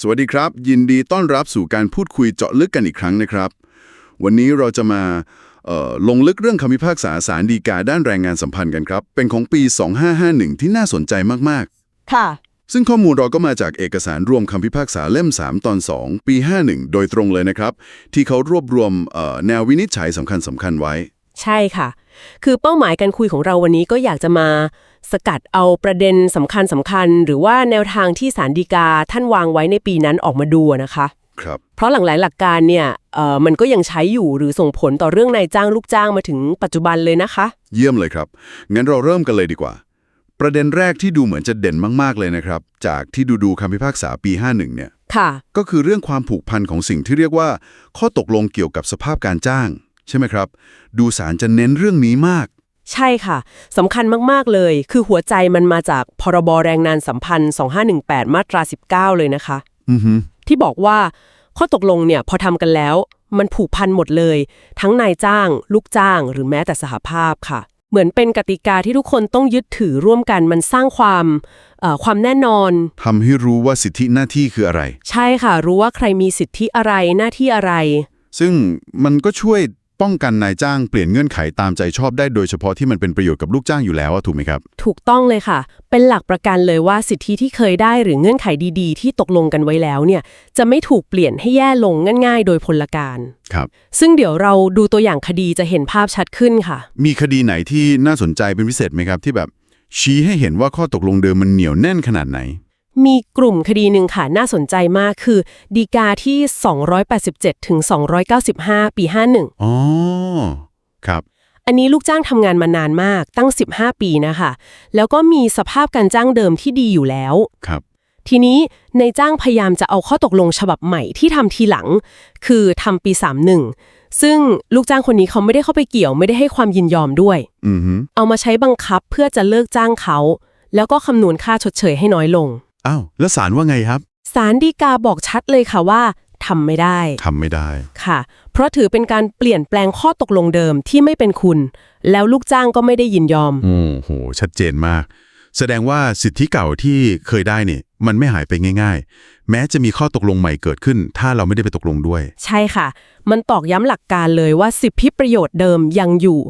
สวัสดีครับ ยินดีต้อนรับสู่การพูดคุยเจาะลึกกันอีกครั้งนะครับ วันนี้เราจะมาเอ่อลงลึกเรื่องคำพิพากษาสารดีกาด้านแรงงานสัมพันธ์กันครับ เป็นของปี 2551 ที่น่าสนใจมากค่ะๆซึ่งข้อมูลเราก็มาจากเอกสารรวมคำพิพากษาเล่ม 3 ตอน 2 ปี 51 โดยตรงเลยนะครับ ที่เขารวบรวมเอ่อแนววินิจฉัยสำคัญสำคัญๆไว้ ใช่ค่ะ คือเป้าหมายการคุยของเราวันนี้ก็อยากจะมา สกัดเอาประเด็นสำคัญสำคัญ หรือว่าแนวทางที่สารดีกาท่านวางไว้ในปีนั้นออกมาดูนะคะครับเพราะหลังหลายหลักการเนี่ยเอ่อมันก็ยังใช้อยู่หรือส่งผลต่อเรื่องนายจ้างลูกจ้างมาถึงปัจจุบันเลยนะคะ เยี่ยมเลยครับ งั้นเราเริ่มกันเลยดีกว่า ประเด็นแรกที่ดูเหมือนจะเด่นมากๆเลยนะครับ จากที่ดูดูๆคำพิพากษาปี 51 เนี่ยค่ะ ก็คือเรื่องความผูกพันของสิ่งที่เรียกว่า ข้อตกลงเกี่ยวกับสภาพการจ้าง ใช่ไหมครับ ดูสารจะเน้นเรื่องนี้มาก ใช่ค่ะ สำคัญมาก ๆ เลย คือหัวใจมันมาจากพรบแรงงานสัมพันธ์ 2518 มาตรา 19 เลยนะคะอือฮึที่บอกว่าข้อตกลงเนี่ยพอทำกันแล้ว มันผูกพันหมดเลย ทั้งนายจ้าง ลูกจ้าง หรือแม้แต่สหภาพค่ะ เหมือนเป็นกติกาที่ทุกคนต้องยึดถือร่วมกันมันสร้างความเอ่อความแน่นอน ทำให้รู้ว่าสิทธิหน้าที่คืออะไร ใช่ค่ะ รู้ว่าใครมีสิทธิอะไรหน้าที่อะไร ซึ่งมันก็ช่วย ป้องกันนายจ้างเปลี่ยนเงื่อนไขตามใจชอบได้โดยเฉพาะที่มันเป็นประโยชน์กับลูกจ้างอยู่แล้วอะถูกไหมครับ ถูกต้องเลยค่ะ เป็นหลักประกันเลยว่าสิทธิที่เคยได้หรือเงื่อนไขดีๆ ที่ตกลงกันไว้แล้วเนี่ยจะไม่ถูกเปลี่ยนให้แย่ลงง่าย ๆ โดยพลการครับ ซึ่งเดี๋ยวเราดูตัวอย่างคดีจะเห็นภาพชัดขึ้นค่ะ มีคดีไหนที่น่าสนใจเป็นพิเศษไหมครับที่แบบ ชี้ให้เห็นว่าข้อตกลงเดิมมันเหนียวแน่นขนาดไหน มีกลุ่มคดีหนึ่งค่ะน่าสนใจมากคือดีกาที่ 287ถึง295 ปี 51อ๋อครับ อันนี้ลูกจ้างทำงานมานานมากตั้ง 15 ปีนะคะ แล้วก็มีสภาพการจ้างเดิมที่ดีอยู่แล้วครับ ทีนี้ในายจ้างพยายามจะเอาข้อตกลงฉบับใหม่ที่ทำทีหลัง คือทำปี 31 ซึ่งลูกจ้างคนนี้เขาไม่ได้เข้าไปเกี่ยวไม่ได้ให้ความยินยอมด้วยอือฮึเอามาใช้บังคับเพื่อจะเลิกจ้างเขาแล้วก็คำนวณค่าชดเชยให้น้อยลง อ้าวแล้วศาลว่าไงครับศาลฎีกาบอกชัดเลยค่ะว่าทำไม่ได้ทำไม่ได้ ค่ะ เพราะถือเป็นการเปลี่ยนแปลงข้อตกลงเดิมที่ไม่เป็นคุณ แล้วลูกจ้างก็ไม่ได้ยินยอมโอ้โห ชัดเจนมาก แสดงว่าสิทธิเก่าที่เคยได้เนี่ย มันไม่หายไปง่าย ๆ แม้จะมีข้อตกลงใหม่เกิดขึ้น ถ้าเราไม่ได้ไปตกลงด้วย ใช่ค่ะ มันตอกย้ำหลักการเลยว่าสิทธิประโยชน์เดิมยังอยู่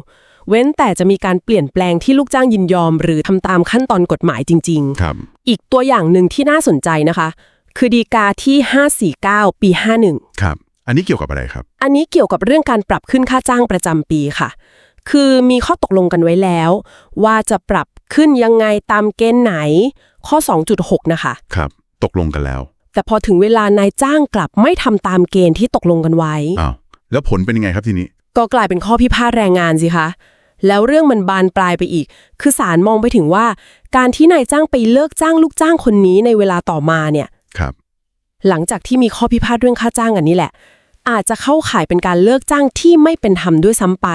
เว้นแต่จะมีการเปลี่ยนแปลงที่ลูกจ้างยินยอม หรือทำตามขั้นตอนกฎหมายจริงครับๆอีกตัวอย่างหนึ่งที่น่าสนใจนะคะ คือดีกาที่ 549 ปี 51 ครับ อันนี้เกี่ยวกับอะไรครับ อันนี้เกี่ยวกับเรื่องการปรับขึ้นค่าจ้างประจำปีค่ะ คือมีข้อตกลงกันไว้แล้ว ว่าจะปรับขึ้นยังไงตามเกณฑ์ไหน ข้อ 2.6 นะคะ ครับ ตกลงกันแล้ว แต่พอถึงเวลานายจ้างกลับไม่ทำตามเกณฑ์ที่ตกลงกันไว้ อ้าว แล้วผลเป็นยังไงครับทีนี้ ก็กลายเป็นข้อพิพาทแรงงานสิคะ แล้วเรื่องมันบานปลายไปอีก คือศาลมองไปถึงว่า การที่นายจ้างไปเลิกจ้างลูกจ้างคนนี้ในเวลาต่อมาเนี่ย ครับ หลังจากที่มีข้อพิพาทเรื่องค่าจ้างอันนี้แหละ อาจจะเข้าข่ายเป็นการเลิกจ้างที่ไม่เป็นธรรมด้วยซ้ำไป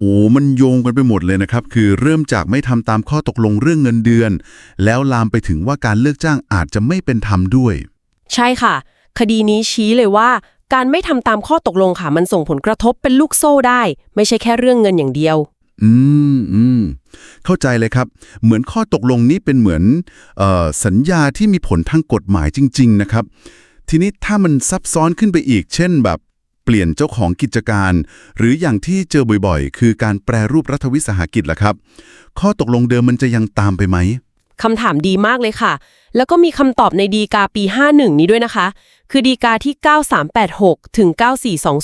โอ้มันโยงกันไปหมดเลยนะครับ คือเริ่มจากไม่ทำตามข้อตกลงเรื่องเงินเดือน แล้วลามไปถึงว่าการเลิกจ้างอาจจะไม่เป็นธรรมด้วย ใช่ค่ะ คดีนี้ชี้เลยว่า การไม่ทำตามข้อตกลงค่ะมันส่งผลกระทบเป็นลูกโซ่ได้ ไม่ใช่แค่เรื่องเงินอย่างเดียว อืมอืมเข้าใจเลยครับ เหมือนข้อตกลงนี้เป็นเหมือนเออสัญญาที่มีผลทางกฎหมายจริง ๆ นะครับ ทีนี้ถ้ามันซับซ้อนขึ้นไปอีก เช่นแบบเปลี่ยนเจ้าของกิจการ หรืออย่างที่เจอบ่อยๆ คือการแปรรูปรัฐวิสาหกิจล่ะครับ ข้อตกลงเดิมมันจะยังตามไปไหมคำถามดีมากเลยค่ะ แล้วก็มีคำตอบในดีกาปี 51 นี้ด้วยนะคะ คือดีกาที่ 9386 ถึง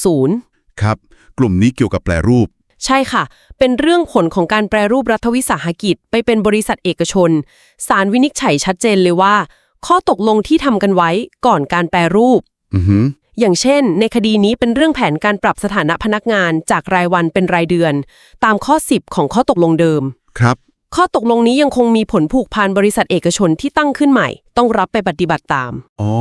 9420 ครับ กลุ่มนี้เกี่ยวกับแปรรูป ใช่ค่ะ เป็นเรื่องผลของการแปรรูปรัฐวิสาหกิจ ไปเป็นบริษัทเอกชน สารวินิจฉัยชัดเจนเลยว่า ข้อตกลงที่ทำกันไว้ก่อนการแปรรูปอือหืออย่างเช่น ในคดีนี้เป็นเรื่องแผนการปรับสถานะพนักงานจากรายวันเป็นรายเดือน ตามข้อ 10 ของข้อตกลงเดิม ครับ ข้อตกลงนี้ยังคงมีผลผูกพันบริษัทเอกชนที่ตั้งขึ้นใหม่ ต้องรับไปปฏิบัติตาม อ๋อ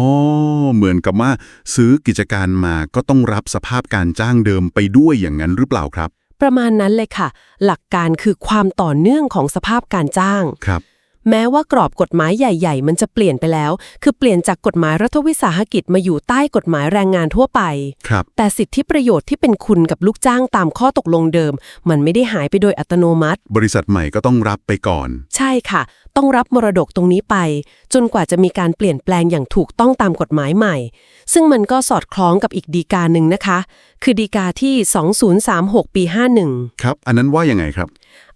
เหมือนกับว่าซื้อกิจการมาก็ต้องรับสภาพการจ้างเดิมไปด้วยอย่างนั้นหรือเปล่าครับ ประมาณนั้นเลยค่ะ หลักการคือความต่อเนื่องของสภาพการจ้างครับ แม้ว่ากรอบกฎหมายใหญ่ๆ มันจะเปลี่ยนไปแล้ว คือเปลี่ยนจากกฎหมายรัฐวิสาหกิจมาอยู่ใต้กฎหมายแรงงานทั่วไป ครับ แต่สิทธิประโยชน์ที่เป็นคุณกับลูกจ้างตามข้อตกลงเดิม มันไม่ได้หายไปโดยอัตโนมัติ บริษัทใหม่ก็ต้องรับไปก่อน ใช่ค่ะ ต้องรับมรดกตรงนี้ไป จนกว่าจะมีการเปลี่ยนแปลงอย่างถูกต้องตามกฎหมายใหม่ ซึ่งมันก็สอดคล้องกับอีกดีกาหนึ่งนะคะ คือดีกาที่ 2036 ปี 51 ครับ อันนั้นว่ายังไงครับ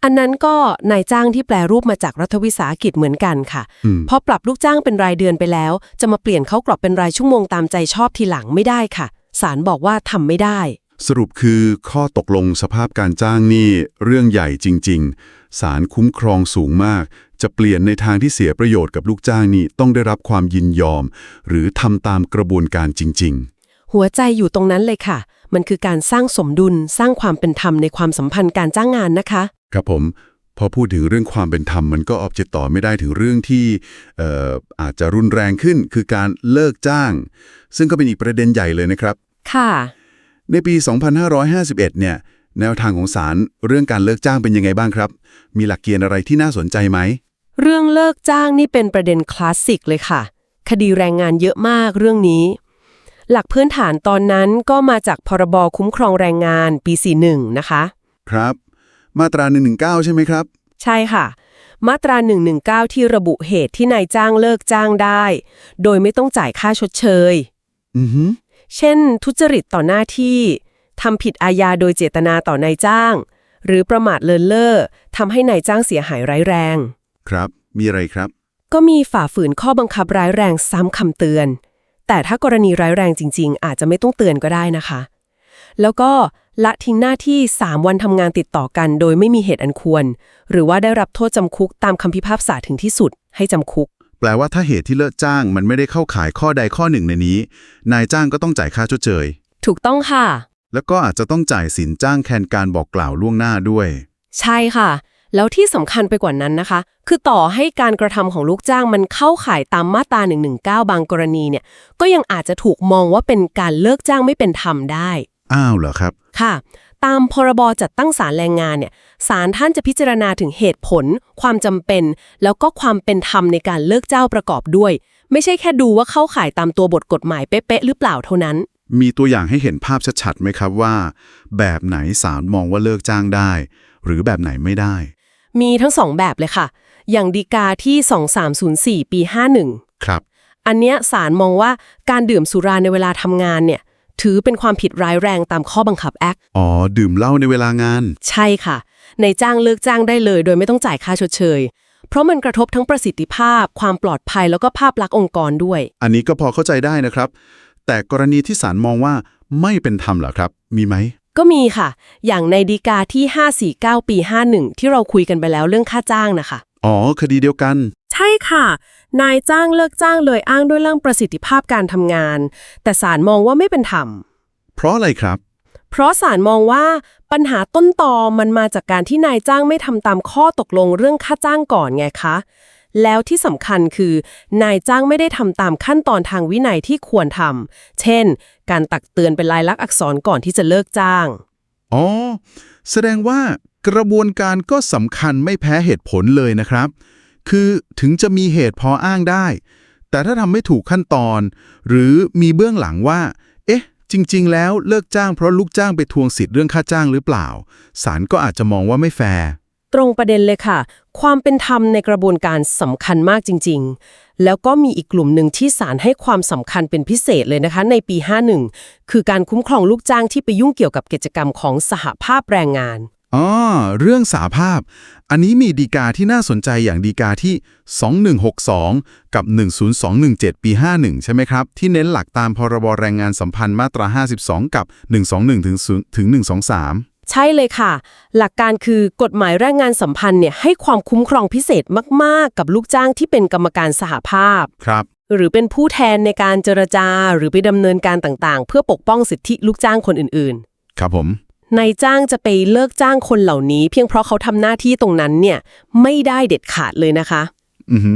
อันนั้นก็นายจ้างที่แปลรูปมาจากรัฐวิสาหกิจเหมือนกันค่ะอืมพอปรับลูกจ้างเป็นรายเดือนไปแล้ว จะมาเปลี่ยนเขากรอบเป็นรายชั่วโมงตามใจชอบทีหลังไม่ได้ค่ะศาลบอกว่าทำไม่ได้ สรุปคือข้อตกลงสภาพการจ้างนี่เรื่องใหญ่จริง ๆศาลคุ้มครองสูงมาก จะเปลี่ยนในทางที่เสียประโยชน์กับลูกจ้างนี่ต้องได้รับความยินยอม หรือทำตามกระบวนการจริง หัวใจอยู่ตรงนั้นเลยค่ะ มันคือการสร้างสมดุลสร้างความเป็นธรรมในความสัมพันธ์การจ้างงานนะคะๆครับผม พอพูดถึงเรื่องความเป็นธรรมมันก็ออบเจกต่อไม่ได้ถึงเรื่องที่เอ่ออาจจะรุนแรงขึ้นคือการเลิกจ้าง ซึ่งก็เป็นอีกประเด็นใหญ่เลยนะครับ ค่ะ ในปี 2551 เนี่ย แนวทางของศาลเรื่องการเลิกจ้างเป็นยังไงบ้างครับ มีหลักเกณฑ์อะไรที่น่าสนใจไหม เรื่องเลิกจ้างนี่เป็นประเด็นคลาสสิกเลยค่ะ คดีแรงงานเยอะมากเรื่องนี้ หลักพื้นฐานตอนนั้นก็มาจากพรบคุ้มครองแรงงานปี 41 นะคะ ครับ มาตรา 119 ใช่ไหมครับ ใช่ค่ะ มาตรา 119 ที่ระบุเหตุที่นายจ้างเลิกจ้างได้ โดยไม่ต้องจ่ายค่าชดเชย อือฮึเช่น ทุจริตต่อหน้าที่ทำผิดอาญาโดยเจตนาต่อนายจ้าง หรือประมาทเลินเล่อทำให้นายจ้างเสียหายร้ายแรง ครับ มีอะไรครับ ก็มีฝ่าฝืนข้อบังคับร้ายแรงซ้ำคำเตือน แต่ถ้ากรณีร้ายแรงจริง ๆ อาจจะไม่ต้องเตือนก็ได้นะคะ แล้วก็ละทิ้งหน้าที่ 3 วันทำงานติดต่อกัน โดยไม่มีเหตุอันควร หรือว่าได้รับโทษจำคุกตามคำพิพากษาถึงที่สุด ให้จำคุก แปลว่าถ้าเหตุที่เลิกจ้างมันไม่ได้เข้าข่ายข้อใดข้อหนึ่งในนี้ นายจ้างก็ต้องจ่ายค่าชดเชย ถูกต้องค่ะ แล้วก็อาจจะต้องจ่ายสินจ้างแทนการบอกกล่าวล่วงหน้าด้วย ใช่ค่ะ แล้วที่สำคัญไปกว่านั้นนะคะ คือต่อให้การกระทำของลูกจ้างมันเข้าข่ายตามมาตรา119 บางกรณีเนี่ย ก็ยังอาจจะถูกมองว่าเป็นการเลิกจ้างไม่เป็นธรรมได้ อ้าวเหรอครับ ค่ะ ตามพรบจัดตั้งศาลแรงงานเนี่ยศาลท่านจะพิจารณาถึงเหตุผล ความจำเป็น แล้วก็ความเป็นธรรมในการเลิกเจ้าประกอบด้วย ไม่ใช่แค่ดูว่าเข้าข่ายตามตัวบทกฎหมายเป๊ะๆหรือเปล่าเท่านั้นมีตัวอย่างให้เห็นภาพชัดๆไหมครับว่า แบบไหนศาลมองว่าเลิกจ้างได้ หรือแบบไหนไม่ได้ มีทั้งสองแบบเลยค่ะ อย่างดีกาที่ 2304 ปี 51 ครับ อันเนี้ยศาลมองว่าการดื่มสุราในเวลาทำงานเนี่ย ถือเป็นความผิดร้ายแรงตามข้อบังคับแอคอ๋อ ดื่มเหล้าในเวลางาน ใช่ค่ะในจ้างเลิกจ้างได้เลยโดยไม่ต้องจ่ายค่าชดเชย เพราะมันกระทบทั้งประสิทธิภาพ ความปลอดภัยแล้วก็ภาพลักษณ์องค์กรด้วย อันนี้ก็พอเข้าใจได้นะครับ แต่กรณีที่ศาลมองว่าไม่เป็นธรรมเหรอครับ มีไหม ก็มีค่ะ อย่างในดีกาที่ 549 ปี 51 ที่เราคุยกันไปแล้วเรื่องค่าจ้างนะคะ อ๋อ คดีเดียวกัน ใช่ค่ะ นายจ้างเลิกจ้างเลยอ้างด้วยเรื่องประสิทธิภาพการทำงาน แต่ศาลมองว่าไม่เป็นธรรม เพราะอะไรครับ เพราะศาลมองว่าปัญหาต้นตอมันมาจากการที่นายจ้างไม่ทำตามข้อตกลงเรื่องค่าจ้างก่อนไงคะ แล้วที่สำคัญคือ นายจ้างไม่ได้ทำตามขั้นตอนทางวินัยที่ควรทำเช่น การตักเตือนเป็นลายลักษณ์อักษรก่อนที่จะเลิกจ้าง อ๋อ แสดงว่ากระบวนการก็สำคัญไม่แพ้เหตุผลเลยนะครับ คือถึงจะมีเหตุพออ้างได้ แต่ถ้าทำไม่ถูกขั้นตอน หรือมีเบื้องหลังว่า เอ๊ะ จริง ๆ แล้วเลิกจ้างเพราะลูกจ้างไปทวงสิทธิ์เรื่องค่าจ้างหรือเปล่าศาลก็อาจจะมองว่าไม่แฟร์ ตรงประเด็นเลยค่ะ ความเป็นธรรมในกระบวนการสำคัญมากจริง ๆ แล้วก็มีอีกกลุ่มหนึ่งที่ศาลให้ความสำคัญเป็นพิเศษเลยนะคะ ในปี 51 คือการคุ้มครองลูกจ้างที่ไปยุ่งเกี่ยวกับกิจกรรมของสหภาพแรงงานอ๋อเรื่องสาภาพ อันนี้มีดีกาที่น่าสนใจอย่างดีกาที่ 2162 กับ 10217 ปี 51 ใช่ไหมครับ ที่เน้นหลักตามพรบแรงงานสัมพันธ์มาตรา 52 กับ 121ถึง0ถึง123 ใช่เลยค่ะ หลักการคือกฎหมายแรงงานสัมพันธ์เนี่ยให้ความคุ้มครองพิเศษมากๆ กับลูกจ้างที่เป็นกรรมการสหภาพ ครับ หรือเป็นผู้แทนในการเจรจาหรือไปดำเนินการต่างๆ เพื่อปกป้องสิทธิลูกจ้างคนอื่นครับผม ๆนายจ้างจะไปเลิกจ้างคนเหล่านี้ เพียงเพราะเขาทำหน้าที่ตรงนั้นเนี่ยไม่ได้เด็ดขาดเลยนะคะ อือฮึ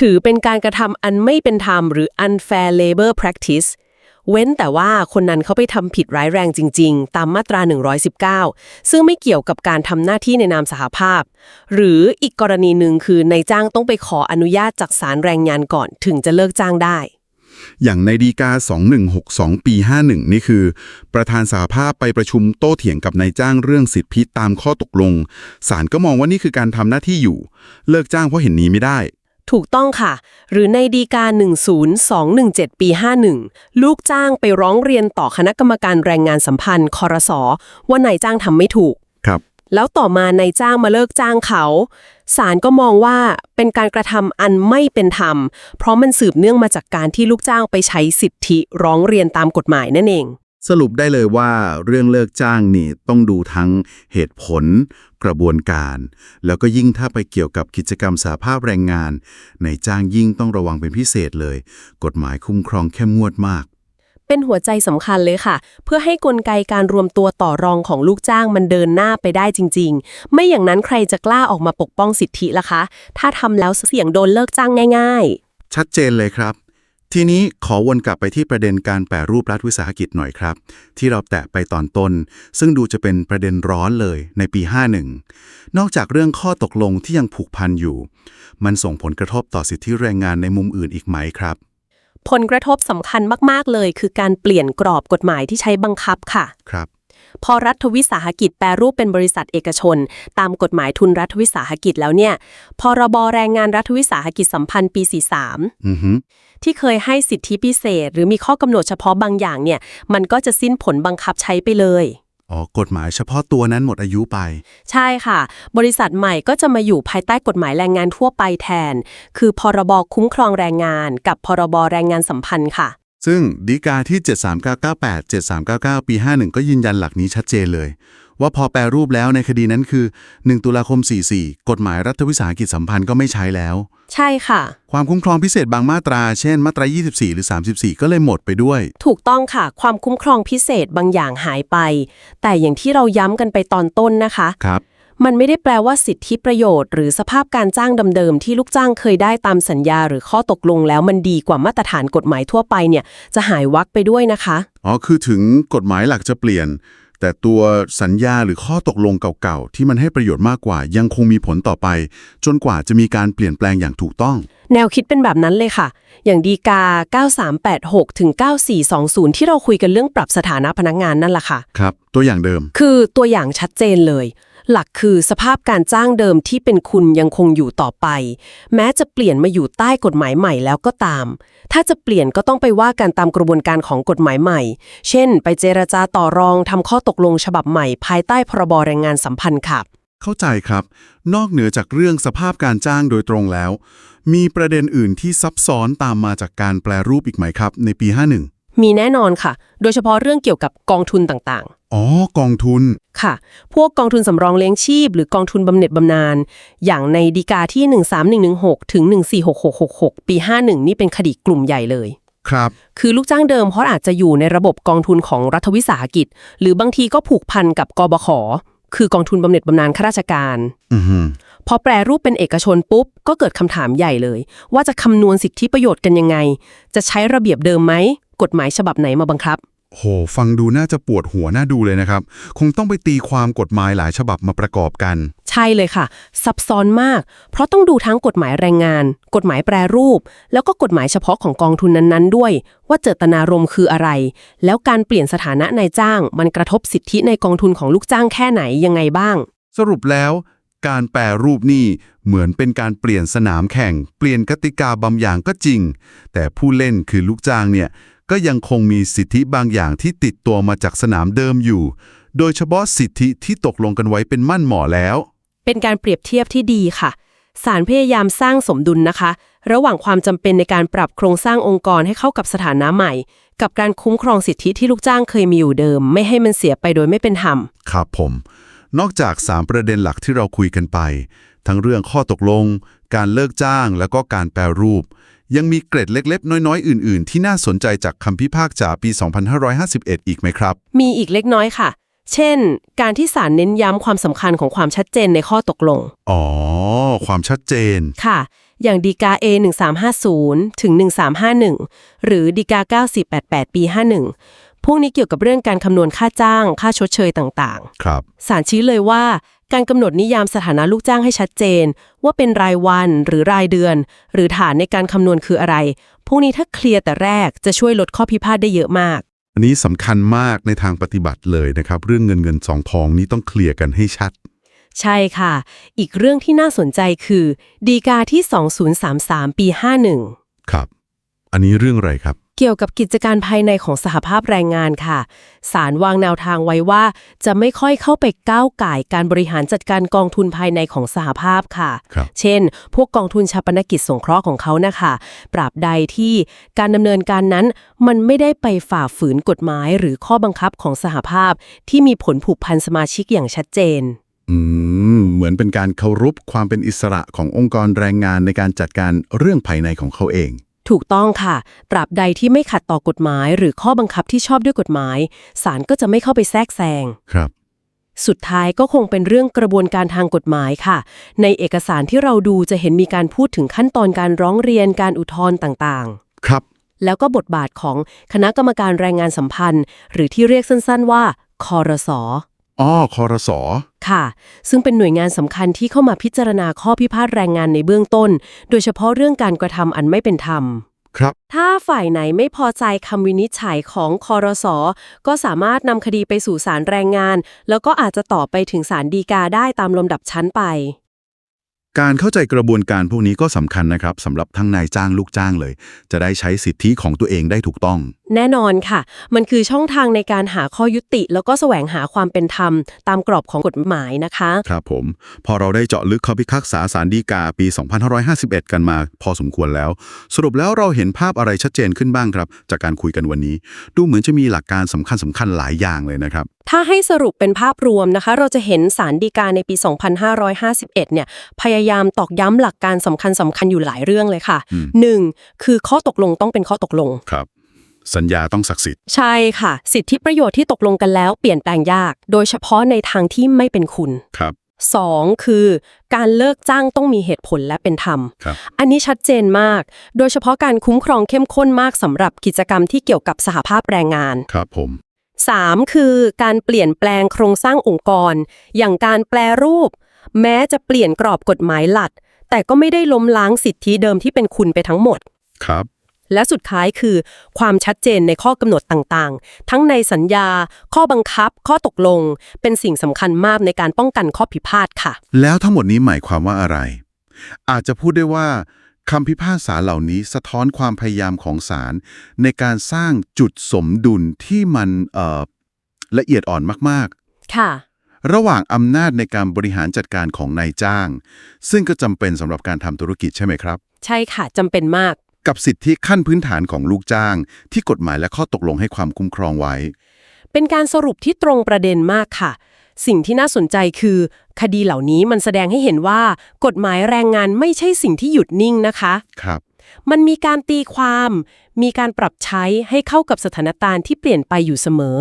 ถือเป็นการกระทำอันไม่เป็นธรรมหรือ unfair labor practice เว้นแต่ว่าคนนั้นเขาไปทำผิดร้ายแรงจริง ๆ ตามมาตรา 119 ซึ่งไม่เกี่ยวกับการทำหน้าที่ในนามสหภาพ หรืออีกกรณีหนึ่งคือนายจ้างต้องไปขออนุญาตจากศาลแรงงานก่อน ถึงจะเลิกจ้างได้ อย่างในดีกา 2162 ปี 51 นี่คือ ประธานสหภาพไปประชุมโต้เถียงกับนายจ้างเรื่องสิทธิตามข้อตกลงศาลก็มองว่านี่คือการทำหน้าที่อยู่ เลิกจ้างเพราะเห็นนี้ไม่ได้ ถูกต้องค่ะ หรือในดีกา 10217 ปี 51 ลูกจ้างไปร้องเรียนต่อคณะกรรมการแรงงานสัมพันธ์คอรสอว่านายจ้างทำไม่ถูก ครับ แล้วต่อมานายจ้างมาเลิกจ้างเขา ศาลก็มองว่าเป็นการกระทำอันไม่เป็นธรรม เพราะมันสืบเนื่องมาจากการที่ลูกจ้างไปใช้สิทธิร้องเรียนตามกฎหมายนั่นเอง สรุปได้เลยว่าเรื่องเลิกจ้างนี่ต้องดูทั้งเหตุผล กระบวนการ แล้วก็ยิ่งถ้าไปเกี่ยวกับกิจกรรมสาภาพแรงงานในายจ้างยิ่งต้องระวังเป็นพิเศษเลย กฎหมายคุ้มครองเข้มงวดมาก เป็นหัวใจสำคัญเลยค่ะ เพื่อให้กลไกการรวมตัวต่อรองของลูกจ้างมันเดินหน้าไปได้จริง ๆ ไม่อย่างนั้นใครจะกล้าออกมาปกป้องสิทธิล่ะคะ ถ้าทำแล้วเสี่ยงโดนเลิกจ้างง่าย ๆ ชัดเจนเลยครับ ทีนี้ขอวนกลับไปที่ประเด็นการแปรรูปรัฐวิสาหกิจหน่อยครับ ที่เราแตะไปตอนต้น ซึ่งดูจะเป็นประเด็นร้อนเลยในปี 51 นอกจากเรื่องข้อตกลงที่ยังผูกพันอยู่ มันส่งผลกระทบต่อสิทธิแรงงานในมุมอื่นอีกไหมครับ ผลกระทบสำคัญมาก ๆ เลย คือการเปลี่ยนกรอบกฎหมายที่ใช้บังคับค่ะ ครับ พอรัฐวิสาหกิจแปรรูปเป็นบริษัทเอกชน ตามกฎหมายทุนรัฐวิสาหกิจแล้วเนี่ย พรบแรงงานรัฐวิสาหกิจสัมพันธ์ปี 43อือฮึที่เคยให้สิทธิพิเศษ หรือมีข้อกำหนดเฉพาะบางอย่างเนี่ย มันก็จะสิ้นผลบังคับใช้ไปเลยอ๋อกฎหมายเฉพาะตัวนั้นหมดอายุไป ใช่ค่ะ บริษัทใหม่ก็จะมาอยู่ภายใต้กฎหมายแรงงานทั่วไปแทน คือพรบคุ้มครองแรงงาน กับพรบแรงงานสัมพันธ์ค่ะ ซึ่งดีกาที่ 73998 7399 ปี 51 ก็ยืนยันหลักนี้ชัดเจนเลย ว่าพอแปรรูปแล้วในคดีนั้นคือ 1 ตุลาคม 44 กฎหมายรัฐวิสาหกิจสัมพันธ์ก็ไม่ใช้แล้ว ใช่ค่ะ ความคุ้มครองพิเศษบางมาตรา เช่น มาตรา 24 หรือ 34 ก็เลยหมดไปด้วย ถูกต้องค่ะ ความคุ้มครองพิเศษบางอย่างหายไป แต่อย่างที่เราย้ำกันไปตอนต้นนะคะ ครับ มันไม่ได้แปลว่าสิทธิประโยชน์ หรือสภาพการจ้างเดิมๆที่ลูกจ้างเคยได้ตามสัญญาหรือข้อตกลงแล้วมันดีกว่ามาตรฐานกฎหมายทั่วไปเนี่ยจะหายวักไปด้วยนะคะ อ๋อ คือถึงกฎหมายหลักจะเปลี่ยน แต่ตัวสัญญาหรือข้อตกลงเก่าๆ ที่มันให้ประโยชน์มากกว่า ยังคงมีผลต่อไป จนกว่าจะมีการเปลี่ยนแปลงอย่างถูกต้อง แนวคิดเป็นแบบนั้นเลยค่ะ อย่างดีกา 9386 ถึง 9420 ที่เราคุยกันเรื่องปรับสถานะพนักงานนั่นแหละค่ะ ครับ ตัวอย่างเดิม คือตัวอย่างชัดเจนเลย หลักคือสภาพการจ้างเดิมที่เป็นคุณยังคงอยู่ต่อไป แม้จะเปลี่ยนมาอยู่ใต้กฎหมายใหม่แล้วก็ตาม ถ้าจะเปลี่ยนก็ต้องไปว่ากันตามกระบวนการของกฎหมายใหม่ เช่น ไปเจรจาต่อรองทำข้อตกลงฉบับใหม่ ภายใต้พรบแรงงานสัมพันธ์ค่ะเข้าใจครับ นอกเหนือจากเรื่องสภาพการจ้างโดยตรงแล้ว มีประเด็นอื่นที่ซับซ้อนตามมาจากการแปลรูปอีกไหมครับ ในปี 51 มีแน่นอนค่ะ โดยเฉพาะเรื่องเกี่ยวกับกองทุนต่างๆ อ๋อ กองทุน ค่ะ พวกกองทุนสำรองเลี้ยงชีพ หรือกองทุนบำเหน็จบำนาญ อย่างในดีกาที่ 13116 ถึง 146666 ปี 51 นี่เป็นคดีกลุ่มใหญ่เลย ครับ คือลูกจ้างเดิมเพราะอาจจะอยู่ในระบบกองทุนของรัฐวิสาหกิจ หรือบางทีก็ผูกพันกับกบข คือกองทุนบำเหน็จบำนาญข้าราชการ อือฮึพอแปรรูปเป็นเอกชนปุ๊บ ก็เกิดคำถามใหญ่เลย ว่าจะคำนวณสิทธิประโยชน์กันยังไง จะใช้ระเบียบเดิมไหม กฎหมายฉบับไหนมาบังคับ โห ฟังดูน่าจะปวดหัวน่าดูเลยนะครับ คงต้องไปตีความกฎหมายหลายฉบับมาประกอบกัน ใช่เลยค่ะ ซับซ้อนมาก เพราะต้องดูทั้งกฎหมายแรงงาน กฎหมายแปรรูป แล้วก็กฎหมายเฉพาะของกองทุนนั้นๆ ด้วย ว่าเจตนารมณ์คืออะไร แล้วการเปลี่ยนสถานะนายจ้าง มันกระทบสิทธิในกองทุนของลูกจ้างแค่ไหนยังไงบ้าง สรุปแล้ว การแปรรูปนี่เหมือนเป็นการเปลี่ยนสนามแข่ง เปลี่ยนกติกาบางอย่างก็จริง แต่ผู้เล่นคือลูกจ้างเนี่ย ก็ยังคงมีสิทธิบางอย่างที่ติดตัวมาจากสนามเดิมอยู่ โดยเฉพาะสิทธิที่ตกลงกันไว้เป็นมั่นหมอแล้ว เป็นการเปรียบเทียบที่ดีค่ะศาลพยายามสร้างสมดุลนะคะ ระหว่างความจำเป็นในการปรับโครงสร้างองค์กรให้เข้ากับสถานะใหม่ กับการคุ้มครองสิทธิที่ลูกจ้างเคยมีอยู่เดิม ไม่ให้มันเสียไปโดยไม่เป็นธรรม ครับผม นอกจาก 3 ประเด็นหลักที่เราคุยกันไป ทั้งเรื่องข้อตกลง การเลิกจ้าง แล้วก็การแปรรูป ยังมีเกร็ดเล็ก ๆ น้อย ๆ อื่น ๆ ที่น่าสนใจจากคำพิพากษาปี 2551 อีกไหมครับ มีอีกเล็กน้อยค่ะ เช่น การที่ศาลเน้นย้ำความสำคัญของความชัดเจนในข้อตกลง อ๋อ ความชัดเจน ค่ะ อย่างดีกา A 1350ถึง1351 หรือดีกา9488 ปี 51 พวกนี้เกี่ยวกับเรื่องการคำนวณค่าจ้าง ค่าชดเชยต่างครับๆศาลชี้เลยว่า การกำหนดนิยามสถานะลูกจ้างให้ชัดเจน ว่าเป็นรายวันหรือรายเดือน หรือฐานในการคำนวณคืออะไร พวกนี้ถ้าเคลียร์แต่แรกจะช่วยลดข้อพิพาทได้เยอะมาก อันนี้สำคัญมากในทางปฏิบัติเลยนะครับ เรื่องเงินเงินสองทองนี้ต้องเคลียร์กันให้ชัด ใช่ค่ะ อีกเรื่องที่น่าสนใจคือดีกาที่ 2033 ปี 51 ครับ อันนี้เรื่องอะไรครับเกี่ยวกับกิจการภายในของสหภาพแรงงานค่ะ ศาลวางแนวทางไว้ว่า จะไม่ค่อยเข้าไปก้าวก่ายการบริหารจัดการกองทุนภายในของสหภาพค่ะครับเช่น พวกกองทุนชาปนกิจสงเคราะห์ของเขานะคะปราบใดที่การดำเนินการนั้นมันไม่ได้ไปฝ่าฝืนกฎหมายหรือข้อบังคับของสหภาพ ที่มีผลผูกพันสมาชิกอย่างชัดเจนอืมเหมือนเป็นการเคารพความเป็นอิสระขององค์กรแรงงานในการจัดการเรื่องภายในของเขาเอง ถูกต้องค่ะ ตราบใดที่ไม่ขัดต่อกฎหมาย หรือข้อบังคับที่ชอบด้วยกฎหมาย ศาลก็จะไม่เข้าไปแทรกแซง ครับ สุดท้ายก็คงเป็นเรื่องกระบวนการทางกฎหมายค่ะ ในเอกสารที่เราดูจะเห็นมีการพูดถึงขั้นตอนการร้องเรียนการอุทธรณ์ต่างครับ ๆ แล้วก็บทบาทของคณะกรรมการแรงงานสัมพันธ์ หรือที่เรียกสั้นๆว่าคอรส ออ้อคอรสอค่ะ ซึ่งเป็นหน่วยงานสำคัญที่เข้ามาพิจารณาข้อพิพาทแรงงานในเบื้องต้น โดยเฉพาะเรื่องการกระทำอันไม่เป็นธรรม ครับ ถ้าฝ่ายไหนไม่พอใจคำวินิจฉัยของคอรสอก็สามารถนำคดีไปสู่ศาลแรงงาน แล้วก็อาจจะต่อไปถึงศาลฎีกาได้ตามลำดับชั้นไป การเข้าใจกระบวนการพวกนี้ก็สำคัญนะครับสำหรับทั้งนายจ้างลูกจ้างเลย จะได้ใช้สิทธิของตัวเองได้ถูกต้อง แน่นอนค่ะ มันคือช่องทางในการหาข้อยุติ แล้วก็แสวงหาความเป็นธรรม ตามกรอบของกฎหมายนะคะ ครับผม พอเราได้เจาะลึกคำพิพากษาสารดีกาปี 2551 กันมา พอสมควรแล้ว สรุปแล้วเราเห็นภาพอะไรชัดเจนขึ้นบ้างครับ จากการคุยกันวันนี้ ดูเหมือนจะมีหลักการสำคัญสำคัญๆหลายอย่างเลยนะครับถ้าให้สรุปเป็นภาพรวมนะคะ เราจะเห็นสารดีกาในปี 2551 เนี่ย พยายามตอกย้ำหลักการสำคัญสำคัญอยู่หลายเรื่องเลยค่ะอืมหนึ่งคือข้อตกลงต้องเป็นข้อตกลง ครับ สัญญาต้องศักดิ์สิทธิ์ ใช่ค่ะ สิทธิประโยชน์ที่ตกลงกันแล้วเปลี่ยนแปลงยาก โดยเฉพาะในทางที่ไม่เป็นคุณ ครับ 2. คือ การเลิกจ้างต้องมีเหตุผลและเป็นธรรม ครับ อันนี้ชัดเจนมาก โดยเฉพาะการคุ้มครองเข้มข้นมากสำหรับกิจกรรมที่เกี่ยวกับสหภาพแรงงาน ครับผม 3. คือการเปลี่ยนแปลงโครงสร้างองค์กร อย่างการแปลรูป แม้จะเปลี่ยนกรอบกฎหมายหลัก แต่ก็ไม่ได้ล้มล้างสิทธิเดิมที่เป็นคุณไปทั้งหมด ครับ และสุดท้ายคือ ความชัดเจนในข้อกำหนดต่างๆ ทั้งในสัญญา ข้อบังคับ ข้อตกลง เป็นสิ่งสำคัญมากในการป้องกันข้อพิพาทค่ะ แล้วทั้งหมดนี้หมายความว่าอะไร อาจจะพูดได้ว่า คำพิพากษาเหล่านี้สะท้อนความพยายามของศาลในการสร้างจุดสมดุลที่มันเอ่อละเอียดอ่อนมากค่ะๆระหว่างอำนาจในการบริหารจัดการของนายจ้าง ซึ่งก็จำเป็นสำหรับการทำธุรกิจใช่ไหมครับ ใช่ค่ะจำเป็นมาก กับสิทธิขั้นพื้นฐานของลูกจ้าง ที่กฎหมายและข้อตกลงให้ความคุ้มครองไว้ เป็นการสรุปที่ตรงประเด็นมากค่ะ สิ่งที่น่าสนใจคือ คดีเหล่านี้มันแสดงให้เห็นว่า กฎหมายแรงงานไม่ใช่สิ่งที่หยุดนิ่งนะคะ ครับ มันมีการตีความ มีการปรับใช้ให้เข้ากับสถานการณ์ที่เปลี่ยนไปอยู่เสมอ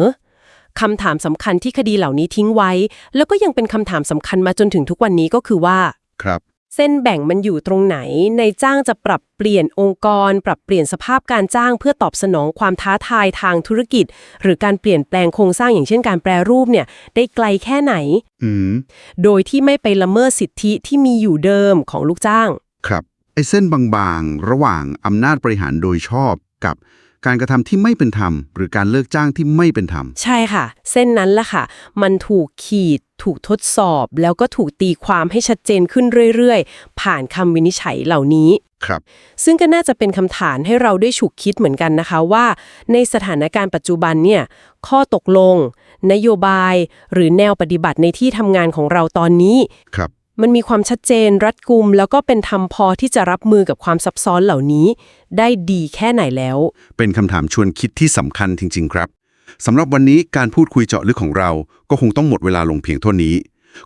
คำถามสำคัญที่คดีเหล่านี้ทิ้งไว้ แล้วก็ยังเป็นคำถามสำคัญมาจนถึงทุกวันนี้ก็คือว่า ครับ เส้นแบ่งมันอยู่ตรงไหน ในจ้างจะปรับเปลี่ยนองค์กร ปรับเปลี่ยนสภาพการจ้างเพื่อตอบสนองความท้าทายทางธุรกิจ หรือการเปลี่ยนแปลงโครงสร้างอย่างเช่นการแปรรูปเนี่ยได้ไกลแค่ไหน อืม โดยที่ไม่ไปละเมิดสิทธิที่มีอยู่เดิมของลูกจ้าง ครับ ไอ้เส้นบางๆ ระหว่างอำนาจบริหารโดยชอบกับ การกระทำที่ไม่เป็นธรรม หรือการเลิกจ้างที่ไม่เป็นธรรม ใช่ค่ะ เส้นนั้นแหละค่ะ มันถูกขีด ถูกทดสอบ แล้วก็ถูกตีความให้ชัดเจนขึ้นเรื่อยๆ ผ่านคำวินิจฉัยเหล่านี้ครับ ซึ่งก็น่าจะเป็นคำถามให้เราได้ฉุกคิดเหมือนกันนะคะว่า ในสถานการณ์ปัจจุบันเนี่ยข้อตกลง นโยบาย หรือแนวปฏิบัติในที่ทำงานของเราตอนนี้ครับ มันมีความชัดเจนรัดกุม แล้วก็เป็นธรรมพอที่จะรับมือกับความซับซ้อนเหล่านี้ ได้ดีแค่ไหนแล้ว เป็นคำถามชวนคิดที่สำคัญจริง ๆ ครับสำหรับวันนี้การพูดคุยเจาะลึกของเรา ก็คงต้องหมดเวลาลงเพียงเท่านี้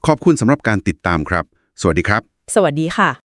ขอบคุณสำหรับการติดตามครับ สวัสดีครับ สวัสดีค่ะ